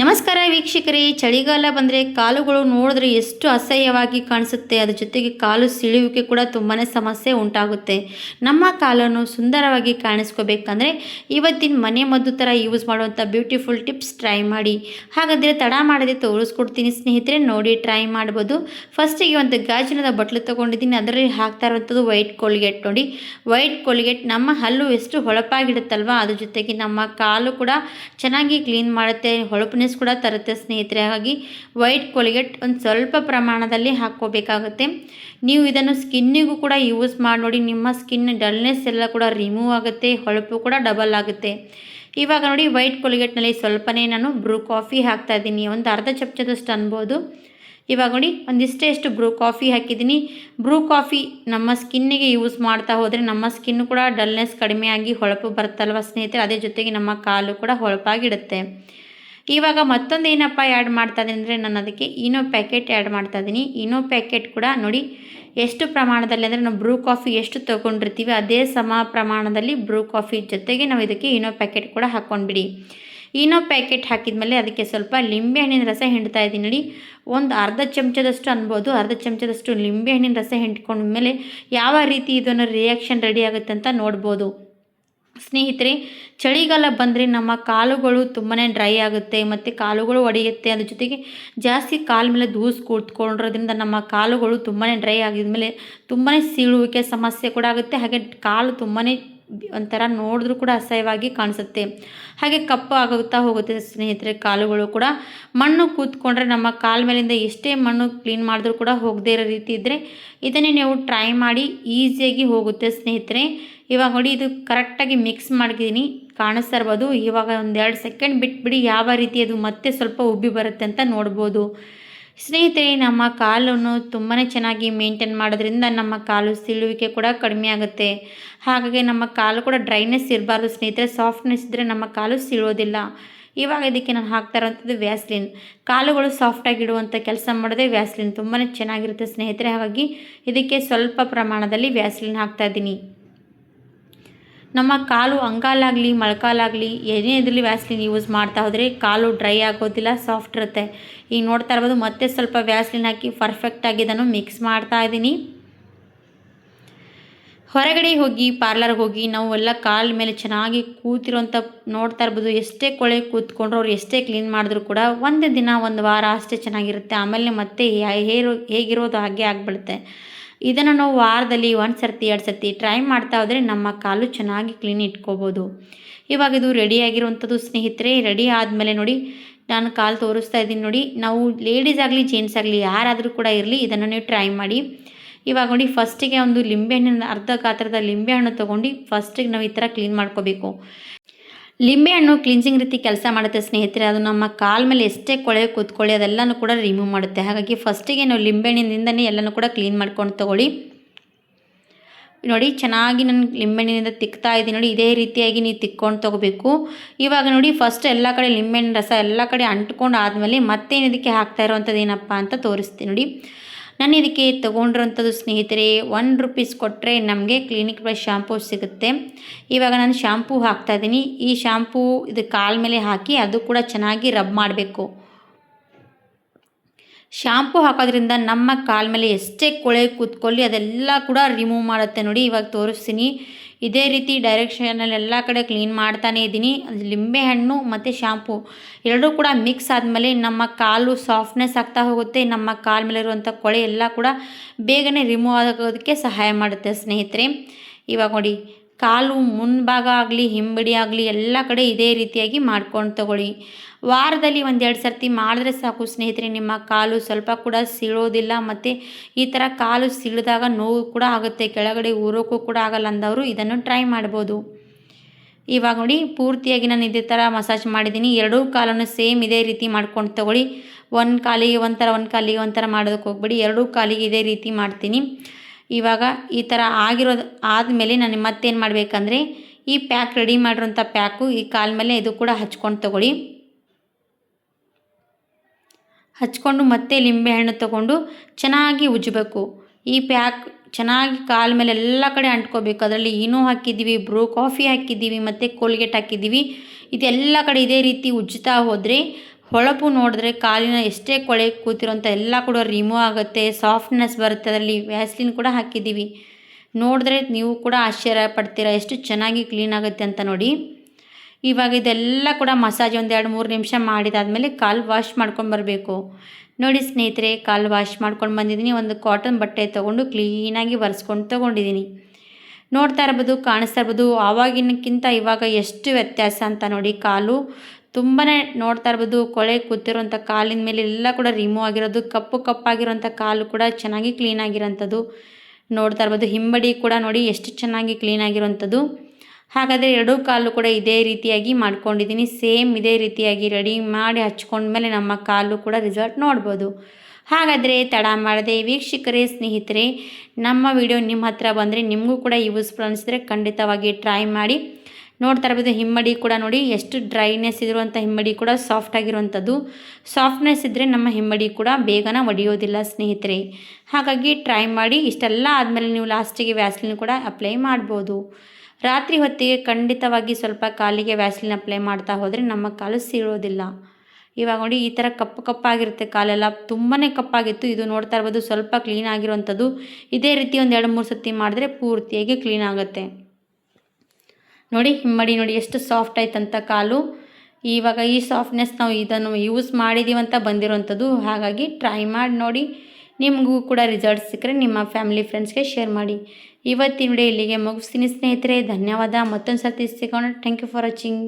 ನಮಸ್ಕಾರ ವೀಕ್ಷಕರೇ, ಚಳಿಗಾಲ ಬಂದರೆ ಕಾಲುಗಳು ನೋಡಿದ್ರೆ ಎಷ್ಟು ಅಸಹ್ಯವಾಗಿ ಕಾಣಿಸುತ್ತೆ. ಅದ್ರ ಜೊತೆಗೆ ಕಾಲು ಸಿಳಿಯುವಿಕೆ ಕೂಡ ತುಂಬಾ ಸಮಸ್ಯೆ ಉಂಟಾಗುತ್ತೆ. ನಮ್ಮ ಕಾಲನ್ನು ಸುಂದರವಾಗಿ ಕಾಣಿಸ್ಕೋಬೇಕಂದ್ರೆ ಇವತ್ತಿನ ಮನೆ ಮದ್ದು ಥರ ಯೂಸ್ ಮಾಡುವಂಥ ಬ್ಯೂಟಿಫುಲ್ ಟಿಪ್ಸ್ ಟ್ರೈ ಮಾಡಿ. ಹಾಗಾದರೆ ತಡ ಮಾಡದೆ ತೋರಿಸ್ಕೊಡ್ತೀನಿ ಸ್ನೇಹಿತರೆ, ನೋಡಿ ಟ್ರೈ ಮಾಡ್ಬೋದು. ಫಸ್ಟಿಗೆ ಒಂದು ಗಾಜಿನದ ಬಟ್ಲು ತೊಗೊಂಡಿದ್ದೀನಿ. ಅದರಲ್ಲಿ ಹಾಕ್ತಾ ಇರುವಂಥದ್ದು ವೈಟ್ ಕೋಲ್ಗೇಟ್ ನೋಡಿ. ವೈಟ್ ಕೋಲ್ಗೇಟ್ ನಮ್ಮ ಹಲ್ಲು ಎಷ್ಟು ಹೊಳಪಾಗಿಡುತ್ತಲ್ವ ಅದ್ರ ಜೊತೆಗೆ ನಮ್ಮ ಕಾಲು ಕೂಡ ಚೆನ್ನಾಗಿ ಕ್ಲೀನ್ ಮಾಡುತ್ತೆ. ಕೂಡ ತರುತ್ತೆ ಸ್ನೇಹಿತರೆ. ಹಾಗಾಗಿ ವೈಟ್ ಕೊಲಿಗೆಟ್ ಒಂದು ಸ್ವಲ್ಪ ಪ್ರಮಾಣದಲ್ಲಿ ಹಾಕ್ಕೋಬೇಕಾಗುತ್ತೆ. ನೀವು ಇದನ್ನು ಸ್ಕಿನ್ನಿಗೂ ಕೂಡ ಯೂಸ್ ಮಾಡಿ ನೋಡಿ, ನಿಮ್ಮ ಸ್ಕಿನ್ ಡಲ್ನೆಸ್ ಎಲ್ಲ ಕೂಡ ರಿಮೂವ್ ಆಗುತ್ತೆ, ಹೊಳಪು ಕೂಡ ಡಬಲ್ ಆಗುತ್ತೆ. ಇವಾಗ ನೋಡಿ ವೈಟ್ ಕೋಲ್ಗೇಟ್ನಲ್ಲಿ ಸ್ವಲ್ಪನೇ ನಾನು ಬ್ರೂ ಕಾಫಿ ಹಾಕ್ತಾ ಇದ್ದೀನಿ. ಒಂದು ಅರ್ಧ ಚಮಚದಷ್ಟು ಅನ್ಬೋದು. ಇವಾಗ ನೋಡಿ ಒಂದಿಷ್ಟೇ ಎಷ್ಟು ಬ್ರೂ ಕಾಫಿ ಹಾಕಿದ್ದೀನಿ. ಬ್ರೂ ಕಾಫಿ ನಮ್ಮ ಸ್ಕಿನ್ನಿಗೆ ಯೂಸ್ ಮಾಡ್ತಾ ಹೋದರೆ ನಮ್ಮ ಸ್ಕಿನ್ ಕೂಡ ಡಲ್ನೆಸ್ ಕಡಿಮೆ ಆಗಿ ಹೊಳಪು ಬರುತ್ತಲ್ವ ಸ್ನೇಹಿತರೆ? ಅದೇ ಜೊತೆಗೆ ನಮ್ಮ ಕಾಲು ಕೂಡ ಹೊಳಪಾಗಿಡುತ್ತೆ. ಇವಾಗ ಮತ್ತೊಂದು ಏನಪ್ಪ ಆ್ಯಡ್ ಮಾಡ್ತಾ ಇದ್ದೀನಿ ಅಂದರೆ ನಾನು ಅದಕ್ಕೆ ಇನೋ ಪ್ಯಾಕೆಟ್ ಆ್ಯಡ್ ಮಾಡ್ತಾ ಇದ್ದೀನಿ ಇನೋ ಪ್ಯಾಕೆಟ್ ಕೂಡ ನೋಡಿ ಎಷ್ಟು ಪ್ರಮಾಣದಲ್ಲಿ ಅಂದರೆ ನಾವು ಬ್ರೂ ಕಾಫಿ ಎಷ್ಟು ತೊಗೊಂಡಿರ್ತೀವಿ, ಅದೇ ಸಮ ಪ್ರಮಾಣದಲ್ಲಿ ಬ್ರೂ ಕಾಫಿ ಜೊತೆಗೆ ನಾವು ಇದಕ್ಕೆ ಇನೋ ಪ್ಯಾಕೆಟ್ ಕೂಡ ಹಾಕ್ಕೊಂಡ್ಬಿಡಿ ಇನೋ ಪ್ಯಾಕೆಟ್ ಹಾಕಿದ್ಮೇಲೆ ಅದಕ್ಕೆ ಸ್ವಲ್ಪ ಲಿಂಬೆಹಣ್ಣಿನ ರಸ ಹಿಂಡ್ತಾ ಇದ್ದೀನಿ ನೋಡಿ. ಒಂದು ಅರ್ಧ ಚಮಚದಷ್ಟು ಅನ್ಬೋದು, ಅರ್ಧ ಚಮಚದಷ್ಟು ಲಿಂಬೆಹಣ್ಣಿನ ರಸ ಹಿಂಡ್ಕೊಂಡ್ಮೇಲೆ ಯಾವ ರೀತಿ ಇದನ್ನು ರಿಯಾಕ್ಷನ್ ರೆಡಿ ಆಗುತ್ತೆ ಅಂತ ನೋಡ್ಬೋದು. ಸ್ನೇಹಿತರೆ, ಚಳಿಗಾಲ ಬಂದರೆ ನಮ್ಮ ಕಾಲುಗಳು ತುಂಬಾ ಡ್ರೈ ಆಗುತ್ತೆ, ಮತ್ತು ಕಾಲುಗಳು ಒಡೆಯುತ್ತೆ. ಅದ್ರ ಜೊತೆಗೆ ಜಾಸ್ತಿ ಕಾಲ ಮೇಲೆ ದೂಸ್ ಕೂತ್ಕೊಂಡಿರೋದ್ರಿಂದ ನಮ್ಮ ಕಾಲುಗಳು ತುಂಬಾ ಡ್ರೈ ಆಗಿದ ಮೇಲೆ ತುಂಬಾ ಸೀಳುವಿಕೆ ಸಮಸ್ಯೆ ಕೂಡ ಆಗುತ್ತೆ. ಹಾಗೆ ಕಾಲು ತುಂಬಾ ಒಂಥರ ನೋಡಿದ್ರೂ ಕೂಡ ಅಸಹ್ಯವಾಗಿ ಕಾಣಿಸುತ್ತೆ. ಹಾಗೆ ಕಪ್ಪು ಆಗುತ್ತಾ ಹೋಗುತ್ತೆ ಸ್ನೇಹಿತರೆ, ಕಾಲುಗಳು ಕೂಡ. ಮಣ್ಣು ಕೂತ್ಕೊಂಡ್ರೆ ನಮ್ಮ ಕಾಲ ಮೇಲಿಂದ ಎಷ್ಟೇ ಮಣ್ಣು ಕ್ಲೀನ್ ಮಾಡಿದ್ರೂ ಕೂಡ ಹೋಗದೇ ಇರೋ ರೀತಿ ಇದ್ದರೆ ಇದನ್ನೇ ನೀವು ಟ್ರೈ ಮಾಡಿ, ಈಸಿಯಾಗಿ ಹೋಗುತ್ತೆ ಸ್ನೇಹಿತರೆ. ಇವಾಗ ನೋಡಿ, ಇದು ಕರೆಕ್ಟಾಗಿ ಮಿಕ್ಸ್ ಮಾಡಿದ್ದೀನಿ ಕಾಣಿಸ್ತಾ ಇರ್ಬೋದು. ಇವಾಗ ಒಂದೆರಡು ಸೆಕೆಂಡ್ ಬಿಟ್ಬಿಡಿ, ಯಾವ ರೀತಿ ಅದು ಮತ್ತೆ ಸ್ವಲ್ಪ ಉಬ್ಬಿ ಬರುತ್ತೆ ಅಂತ ನೋಡ್ಬೋದು. ಸ್ನೇಹಿತರೆ, ನಮ್ಮ ಕಾಲನ್ನು ತುಂಬಾ ಚೆನ್ನಾಗಿ ಮೇಂಟೈನ್ ಮಾಡೋದ್ರಿಂದ ನಮ್ಮ ಕಾಲು ಸಿಳುವಿಕೆ ಕೂಡ ಕಡಿಮೆ ಆಗುತ್ತೆ. ಹಾಗಾಗಿ ನಮ್ಮ ಕಾಲು ಕೂಡ ಡ್ರೈನೆಸ್ ಇರಬಾರ್ದು ಸ್ನೇಹಿತರೆ. ಸಾಫ್ಟ್ನೆಸ್ ಇದ್ದರೆ ನಮ್ಮ ಕಾಲು ಸಿಳೋದಿಲ್ಲ ಇವಾಗ ಇದಕ್ಕೆ ನಾನು ಹಾಕ್ತಾ ಇರೋವಂಥದ್ದು ವ್ಯಾಸ್ಲಿನ್. ಕಾಲುಗಳು ಸಾಫ್ಟಾಗಿ ಇಡುವಂಥ ಕೆಲಸ ಮಾಡೋದೇ ವ್ಯಾಸ್ಲಿನ್. ತುಂಬಾ ಚೆನ್ನಾಗಿರುತ್ತೆ ಸ್ನೇಹಿತರೆ. ಹಾಗಾಗಿ ಇದಕ್ಕೆ ಸ್ವಲ್ಪ ಪ್ರಮಾಣದಲ್ಲಿ ವ್ಯಾಸ್ಲಿನ್ ಹಾಕ್ತಾ ಇದ್ದೀನಿ. ನಮ್ಮ ಕಾಲು ಅಂಗಾಲಾಗಲಿ, ಮೊಳಕಾಲಾಗಲಿ, ಏನೇ ಇದರಲ್ಲಿ ವ್ಯಾಸ್ಲಿನ್ ಯೂಸ್ ಮಾಡ್ತಾ ಹೋದರೆ ಕಾಲು ಡ್ರೈ ಆಗೋದಿಲ್ಲ, ಸಾಫ್ಟ್ ಇರುತ್ತೆ. ಈಗ ನೋಡ್ತಾ ಇರ್ಬೋದು, ಮತ್ತೆ ಸ್ವಲ್ಪ ವ್ಯಾಸ್ಲಿನ್ ಹಾಕಿ ಪರ್ಫೆಕ್ಟಾಗಿ ಇದನ್ನು ಮಿಕ್ಸ್ ಮಾಡ್ತಾ ಇದ್ದೀನಿ ಹೊರಗಡೆ ಹೋಗಿ ಪಾರ್ಲರ್ಗೆ ಹೋಗಿ ನಾವು ಎಲ್ಲ ಕಾಲ ಮೇಲೆ ಚೆನ್ನಾಗಿ ಕೂತಿರೋಂಥ ನೋಡ್ತಾ ಇರ್ಬೋದು. ಎಷ್ಟೇ ಕೊಳೆ ಕೂತ್ಕೊಂಡ್ರು ಅವ್ರು ಎಷ್ಟೇ ಕ್ಲೀನ್ ಮಾಡಿದ್ರು ಕೂಡ ಒಂದು ದಿನ, ಒಂದು ವಾರ ಅಷ್ಟೇ ಚೆನ್ನಾಗಿರುತ್ತೆ. ಆಮೇಲೆ ಮತ್ತೆ ಹೇರು ಹೇಗಿರೋದು ಹಾಗೆ ಆಗಿಬಿಡುತ್ತೆ. ಇದನ್ನು ನಾವು ವಾರದಲ್ಲಿ ಒಂದು ಸರ್ತಿ, ಎರಡು ಸರ್ತಿ ಟ್ರೈ ಮಾಡ್ತಾ ಹೋದರೆ ನಮ್ಮ ಕಾಲು ಚೆನ್ನಾಗಿ ಕ್ಲೀನ್ ಇಟ್ಕೋಬೋದು. ಇವಾಗ ಇದು ರೆಡಿ ಆಗಿರುವಂಥದ್ದು ಸ್ನೇಹಿತರೆ ರೆಡಿ ಆದಮೇಲೆ ನೋಡಿ, ನಾನು ಕಾಲು ತೋರಿಸ್ತಾ ಇದ್ದೀನಿ ನೋಡಿ, ನಾವು ಲೇಡೀಸ್ ಆಗಲಿ ಜೆಂಟ್ಸ್ ಆಗಲಿ ಯಾರಾದರೂ ಕೂಡ ಇರಲಿ, ಇದನ್ನು ನೀವು ಟ್ರೈ ಮಾಡಿ. ಇವಾಗ ನೋಡಿ ಫಸ್ಟಿಗೆ ಒಂದು ಲಿಂಬೆಹಣ್ಣಿನ ಅರ್ಧ ಗಾತ್ರದ ಲಿಂಬೆಹಣ್ಣು ತೊಗೊಂಡು ಫಸ್ಟಿಗೆ ನಾವು ಈ ಥರ ಕ್ಲೀನ್ ಮಾಡ್ಕೋಬೇಕು. ಲಿಂಬೆಹಣ್ಣು ಕ್ಲಿನ್ಸಿಂಗ್ ರೀತಿ ಕೆಲಸ ಮಾಡುತ್ತೆ ಸ್ನೇಹಿತರೆ, ಅದು ನಮ್ಮ ಕಾಲ ಮೇಲೆ ಎಷ್ಟೇ ಕೊಳೆ ಕೂತ್ಕೊಳ್ಳಿ ಅದೆಲ್ಲನೂ ಕೂಡ ರಿಮೂವ್ ಮಾಡುತ್ತೆ. ಹಾಗಾಗಿ ಫಸ್ಟಿಗೆ ನಾವು ಲಿಂಬೆಹಣ್ಣಿನಿಂದನೇ ಎಲ್ಲನೂ ಕೂಡ ಕ್ಲೀನ್ ಮಾಡ್ಕೊಂಡು ತಗೊಳ್ಳಿ. ನೋಡಿ, ಚೆನ್ನಾಗಿ ನಾನು ಲಿಂಬೆಹಣ್ಣಿನಿಂದ ತಿಕ್ತಾ ಇದ್ದೀನಿ. ನೋಡಿ, ಇದೇ ರೀತಿಯಾಗಿ ನೀವು ತಿಕ್ಕೊಂಡು ತೊಗೋಬೇಕು. ಇವಾಗ ನೋಡಿ ಫಸ್ಟ್ ಎಲ್ಲ ಕಡೆ ಲಿಂಬೆಹಣ್ಣು ರಸ ಎಲ್ಲ ಕಡೆ ಅಂಟ್ಕೊಂಡು ಆದಮೇಲೆ ಮತ್ತೇನು ಇದಕ್ಕೆ ಹಾಕ್ತಾ ಇರೋವಂಥದ್ದು ಏನಪ್ಪ ಅಂತ ತೋರಿಸ್ತೀನಿ. ನೋಡಿ ನಾನು ಇದಕ್ಕೆ ತೊಗೊಂಡಿರೋಂಥದ್ದು ಸ್ನೇಹಿತರೆ ಒನ್ ರುಪೀಸ್ ಕೊಟ್ಟರೆ ನಮಗೆ ಕ್ಲಿನಿಕ್ ಪ್ಲಸ್ ಶಾಂಪೂ ಸಿಗುತ್ತೆ. ಇವಾಗ ನಾನು ಶಾಂಪೂ ಹಾಕ್ತಾಯಿದ್ದೀನಿ ಈ ಶಾಂಪೂ ಇದು ಕಾಲ ಮೇಲೆ ಹಾಕಿ ಅದು ಕೂಡ ಚೆನ್ನಾಗಿ ರಬ್ ಮಾಡಬೇಕು. ಶಾಂಪೂ ಹಾಕೋದ್ರಿಂದ ನಮ್ಮ ಕಾಲ ಮೇಲೆ ಎಷ್ಟೇ ಕೊಳೆ ಕೂತ್ಕೊಳ್ಳಿ ಅದೆಲ್ಲ ಕೂಡ ರಿಮೂವ್ ಮಾಡುತ್ತೆ ನೋಡಿ. ಇವಾಗ ತೋರಿಸ್ತೀನಿ. ಇದೇ ರೀತಿ ಡೈರೆಕ್ಷನಲ್ಲಿ ಎಲ್ಲ ಕಡೆ ಕ್ಲೀನ್ ಮಾಡ್ತಾನೇ ಇದ್ದೀನಿ. ಲಿಂಬೆಹಣ್ಣು ಮತ್ತು ಶಾಂಪೂ ಎರಡೂ ಕೂಡ ಮಿಕ್ಸ್ ಆದಮೇಲೆ ನಮ್ಮ ಕಾಲು ಸಾಫ್ಟ್ನೆಸ್ ಆಗ್ತಾ ಹೋಗುತ್ತೆ. ನಮ್ಮ ಕಾಲ್ ಮೇಲೆ ಇರುವಂಥ ಕೊಳೆ ಎಲ್ಲ ಕೂಡ ಬೇಗನೆ ರಿಮೂವ್ ಆಗೋದಕ್ಕೆ ಸಹಾಯ ಮಾಡುತ್ತೆ ಸ್ನೇಹಿತರೆ. ಇವಾಗ ನೋಡಿ ಕಾಲು ಮುಂಭಾಗ ಆಗಲಿ ಹಿಂಬಡಿ ಆಗಲಿ, ಎಲ್ಲ ಕಡೆ ಇದೇ ರೀತಿಯಾಗಿ ಮಾಡ್ಕೊಂಡು ತಗೊಳ್ಳಿ. ವಾರದಲ್ಲಿ ಒಂದೆರಡು ಸರ್ತಿ ಮಾಡಿದ್ರೆ ಸಾಕು ಸ್ನೇಹಿತರೆ, ನಿಮ್ಮ ಕಾಲು ಸ್ವಲ್ಪ ಕೂಡ ಸೀಳೋದಿಲ್ಲ, ಮತ್ತು ಈ ಥರ ಕಾಲು ಸೀಳಿದಾಗ ನೋವು ಕೂಡ ಆಗುತ್ತೆ, ಕೆಳಗಡೆ ಊರೋಕ್ಕೂ ಕೂಡ ಆಗಲ್ಲ ಅಂದವರು ಇದನ್ನು ಟ್ರೈ ಮಾಡ್ಬೋದು. ಇವಾಗ ನೋಡಿ, ಪೂರ್ತಿಯಾಗಿ ನಾನು ಇದೇ ಥರ ಮಸಾಜ್ ಮಾಡಿದ್ದೀನಿ. ಎರಡೂ ಕಾಲನ್ನು ಸೇಮ್ ಇದೇ ರೀತಿ ಮಾಡ್ಕೊಂಡು ತಗೊಳ್ಳಿ. ಒಂದು ಕಾಲಿಗೆ ಒಂಥರ ಒಂದು ಕಾಲಿಗೆ ಒಂಥರ ಮಾಡೋದಕ್ಕೆ ಹೋಗ್ಬೇಡಿ. ಎರಡೂ ಕಾಲಿಗೆ ಇದೇ ರೀತಿ ಮಾಡ್ತೀನಿ. ಇವಾಗ ಈ ಥರ ಆಗಿರೋದು ಆದಮೇಲೆ ನಾನು ಮತ್ತೇನು ಮಾಡಬೇಕಂದ್ರೆ ಈ ಪ್ಯಾಕ್ ರೆಡಿ ಮಾಡಿರೋಂಥ ಪ್ಯಾಕು ಈ ಕಾಲ ಮೇಲೆ ಇದು ಕೂಡ ಹಚ್ಕೊಂಡು ತಗೊಳ್ಳಿ. ಹಚ್ಕೊಂಡು ಮತ್ತೆ ಲಿಂಬೆಹಣ್ಣು ತೊಗೊಂಡು ಚೆನ್ನಾಗಿ ಉಜ್ಜಬೇಕು. ಈ ಪ್ಯಾಕ್ ಚೆನ್ನಾಗಿ ಕಾಲ ಮೇಲೆ ಎಲ್ಲ ಕಡೆ ಅಂಟ್ಕೋಬೇಕು. ಅದರಲ್ಲಿ ಏನೂ ಹಾಕಿದ್ದೀವಿ, ಬ್ರೂ ಕಾಫಿ ಹಾಕಿದ್ದೀವಿ, ಮತ್ತು ಕೋಲ್ಗೇಟ್ ಹಾಕಿದ್ದೀವಿ. ಇದೆಲ್ಲ ಕಡೆ ಇದೇ ರೀತಿ ಉಜ್ಜುತ್ತಾ ಹೋದರೆ ಹೊಳಪು ನೋಡಿದ್ರೆ ಕಾಲಿನ ಎಷ್ಟೇ ಕೊಳೆ ಕೂತಿರೋಂಥ ಎಲ್ಲ ಕೂಡ ರಿಮೂವ್ ಆಗುತ್ತೆ ಸಾಫ್ಟ್ನೆಸ್ ಬರುತ್ತೆ, ಅದರಲ್ಲಿ ವ್ಯಾಸ್ಲಿನ್ ಕೂಡ ಹಾಕಿದ್ದೀವಿ. ನೋಡಿದ್ರೆ ನೀವು ಕೂಡ ಆಶ್ಚರ್ಯ ಪಡ್ತೀರಾ, ಎಷ್ಟು ಚೆನ್ನಾಗಿ ಕ್ಲೀನ್ ಆಗುತ್ತೆ ಅಂತ ನೋಡಿ. ಇವಾಗ ಇದೆಲ್ಲ ಕೂಡ ಮಸಾಜ್ ಒಂದು ಎರಡು ಮೂರು ನಿಮಿಷ ಮಾಡಿದಾದಮೇಲೆ ಕಾಲು ವಾಶ್ ಮಾಡ್ಕೊಂಡು ಬರಬೇಕು. ನೋಡಿ ಸ್ನೇಹಿತರೆ, ಕಾಲು ವಾಶ್ ಮಾಡ್ಕೊಂಡು ಬಂದಿದ್ದೀನಿ, ಒಂದು ಕಾಟನ್ ಬಟ್ಟೆ ತೊಗೊಂಡು ಕ್ಲೀನಾಗಿ ಒರೆಸ್ಕೊಂಡು ತೊಗೊಂಡಿದ್ದೀನಿ. ನೋಡ್ತಾ ಇರ್ಬೋದು, ಕಾಣಿಸ್ತಾ ಇರ್ಬೋದು, ಆವಾಗಿನಕ್ಕಿಂತ ಇವಾಗ ಎಷ್ಟು ವ್ಯತ್ಯಾಸ ಅಂತ ನೋಡಿ, ಕಾಲು ತುಂಬಾ ನೋಡ್ತಾ ಇರ್ಬೋದು, ಕೊಳೆ ಕೂತಿರುವಂಥ ಕಾಲಿನ ಮೇಲೆ ಎಲ್ಲ ಕೂಡ ರಿಮೂವ್ ಆಗಿರೋದು, ಕಪ್ಪು ಕಪ್ಪಾಗಿರೋಂಥ ಕಾಲು ಕೂಡ ಚೆನ್ನಾಗಿ ಕ್ಲೀನ್ ಆಗಿರೋಂಥದ್ದು ನೋಡ್ತಾ ಇರ್ಬೋದು. ಹಿಂಬಡಿ ಕೂಡ ನೋಡಿ ಎಷ್ಟು ಚೆನ್ನಾಗಿ ಕ್ಲೀನ್ ಆಗಿರೋಂಥದ್ದು ಹಾಗಾದರೆ ಎರಡೂ ಕಾಲು ಕೂಡ ಇದೇ ರೀತಿಯಾಗಿ ಮಾಡ್ಕೊಂಡಿದ್ದೀನಿ. ಸೇಮ್ ಇದೇ ರೀತಿಯಾಗಿ ರೆಡಿ ಮಾಡಿ ಹಚ್ಕೊಂಡ್ಮೇಲೆ ನಮ್ಮ ಕಾಲು ಕೂಡ ರಿಸಲ್ಟ್ ನೋಡ್ಬೋದು. ಹಾಗಾದರೆ ತಡ ಮಾಡದೆ ವೀಕ್ಷಕರೇ, ಸ್ನೇಹಿತರೆ, ನಮ್ಮ ವಿಡಿಯೋ ನಿಮ್ಮ ಹತ್ರ ಬಂದರೆ ನಿಮಗೂ ಕೂಡ ಯೂಸ್ಫುಲ್ ಅನಿಸಿದ್ರೆ ಖಂಡಿತವಾಗಿ ಟ್ರೈ ಮಾಡಿ. ನೋಡ್ತಾ ಇರ್ಬೋದು, ಹಿಮ್ಮಡಿ ಕೂಡ ನೋಡಿ ಎಷ್ಟು ಡ್ರೈನೆಸ್ ಇರುವಂಥ ಹಿಮ್ಮಡಿ ಕೂಡ ಸಾಫ್ಟ್ ಆಗಿರುವಂಥದ್ದು. ಸಾಫ್ಟ್ನೆಸ್ ಇದ್ದರೆ ನಮ್ಮ ಹಿಮ್ಮಡಿ ಕೂಡ ಬೇಗನೆ ಒಡೆಯೋದಿಲ್ಲ ಸ್ನೇಹಿತರೆ. ಹಾಗಾಗಿ ಟ್ರೈ ಮಾಡಿ, ಇಷ್ಟೆಲ್ಲ ಆದಮೇಲೆ ನೀವು ಲಾಸ್ಟಿಗೆ ವ್ಯಾಸ್ಲಿನ್ ಕೂಡ ಅಪ್ಲೈ ಮಾಡ್ಬೋದು. ರಾತ್ರಿ ಹೊತ್ತಿಗೆ ಖಂಡಿತವಾಗಿ ಸ್ವಲ್ಪ ಕಾಲಿಗೆ ವ್ಯಾಸ್ಲಿನ್ ಅಪ್ಲೈ ಮಾಡ್ತಾ ಹೋದರೆ ನಮ್ಮ ಕಾಲು ಸೀಳೋದಿಲ್ಲ. ಇವಾಗ ನೋಡಿ, ಈ ಥರ ಕಪ್ಪು ಕಪ್ಪಾಗಿರುತ್ತೆ ಕಾಲೆಲ್ಲ. ತುಂಬಾ ಕಪ್ಪಾಗಿತ್ತು. ಇದು ನೋಡ್ತಾ ಇರ್ಬೋದು ಸ್ವಲ್ಪ ಕ್ಲೀನ್ ಆಗಿರುವಂಥದ್ದು. ಇದೇ ರೀತಿ ಒಂದು ಎರಡು ಮೂರು ಸತಿ ಮಾಡಿದ್ರೆ ಪೂರ್ತಿಯಾಗಿ ಕ್ಲೀನ್ ಆಗುತ್ತೆ. ನೋಡಿ, ಹಿಮ್ಮಡಿ ನೋಡಿ, ಎಷ್ಟು ಸಾಫ್ಟ್ ಆಯ್ತಂತ ಕಾಲು. ಇವಾಗ ಈ ಸಾಫ್ಟ್ನೆಸ್ ನಾವು ಇದನ್ನು ಯೂಸ್ ಮಾಡಿದ್ದೀವಂತ ಬಂದಿರೋವಂಥದ್ದು. ಹಾಗಾಗಿ ಟ್ರೈ ಮಾಡಿ ನೋಡಿ. ನಿಮಗೂ ಕೂಡ ರಿಸಲ್ಟ್ ಸಿಕ್ಕರೆ ನಿಮ್ಮ ಫ್ಯಾಮಿಲಿ ಫ್ರೆಂಡ್ಸ್ಗೆ ಶೇರ್ ಮಾಡಿ. ಇವತ್ತಿನ ವಿಡಿಯೋ ಇಲ್ಲಿಗೆ ಮುಗಿಸ್ತೀನಿ ಸ್ನೇಹಿತರೆ. ಧನ್ಯವಾದ. ಮತ್ತೊಂದು ಸರ್ತಿ ಸಿಗೋಣ. Thank you for watching